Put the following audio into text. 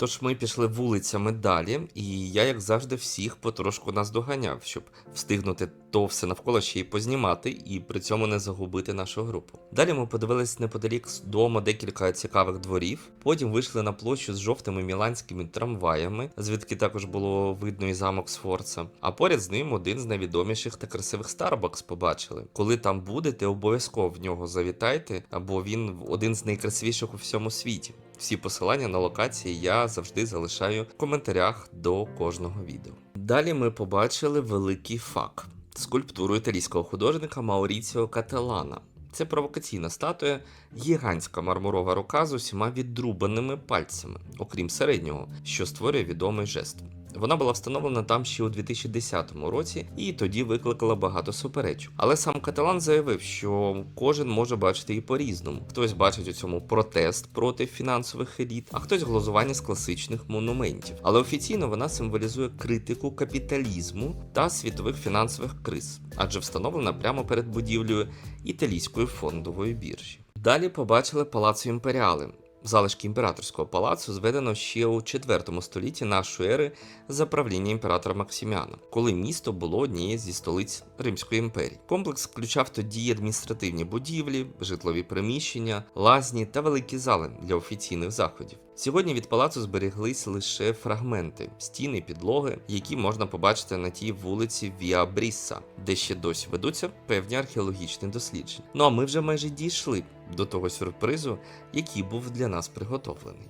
Тож ми пішли вулицями далі, і я, як завжди, всіх потрошку наздоганяв, щоб встигнути то все навколо ще й познімати, і при цьому не загубити нашу групу. Далі ми подивились неподалік з дому декілька цікавих дворів. Потім вийшли на площу з жовтими міланськими трамваями, звідки також було видно і замок Сфорца. А поряд з ним один з найвідоміших та красивих Starbucks побачили. Коли там будете, обов'язково в нього завітайте, або він один з найкрасивіших у всьому світі. Всі посилання на локації я завжди залишаю в коментарях до кожного відео. Далі ми побачили великий фак скульптуру італійського художника Мауріціо Кателана. Це провокаційна статуя, гігантська мармурова рука з усіма відрубаними пальцями, окрім середнього, що створює відомий жест. Вона була встановлена там ще у 2010 році і тоді викликала багато суперечок. Але сам Каталан заявив, що кожен може бачити її по-різному. Хтось бачить у цьому протест проти фінансових еліт, а хтось глузування з класичних монументів. Але офіційно вона символізує критику капіталізму та світових фінансових криз, адже встановлена прямо перед будівлею італійської фондової біржі. Далі побачили палацу імперіали. Залишки імператорського палацу зведено ще у 4 столітті нашої ери за правління імператора Максиміана, коли місто було однією зі столиць Римської імперії. Комплекс включав тоді адміністративні будівлі, житлові приміщення, лазні та великі зали для офіційних заходів. Сьогодні від палацу зберіглись лише фрагменти, стіни, підлоги, які можна побачити на тій вулиці Віа Брісса, де ще досі ведуться певні археологічні дослідження. Ну а ми вже майже дійшли до того сюрпризу, який був для нас приготовлений.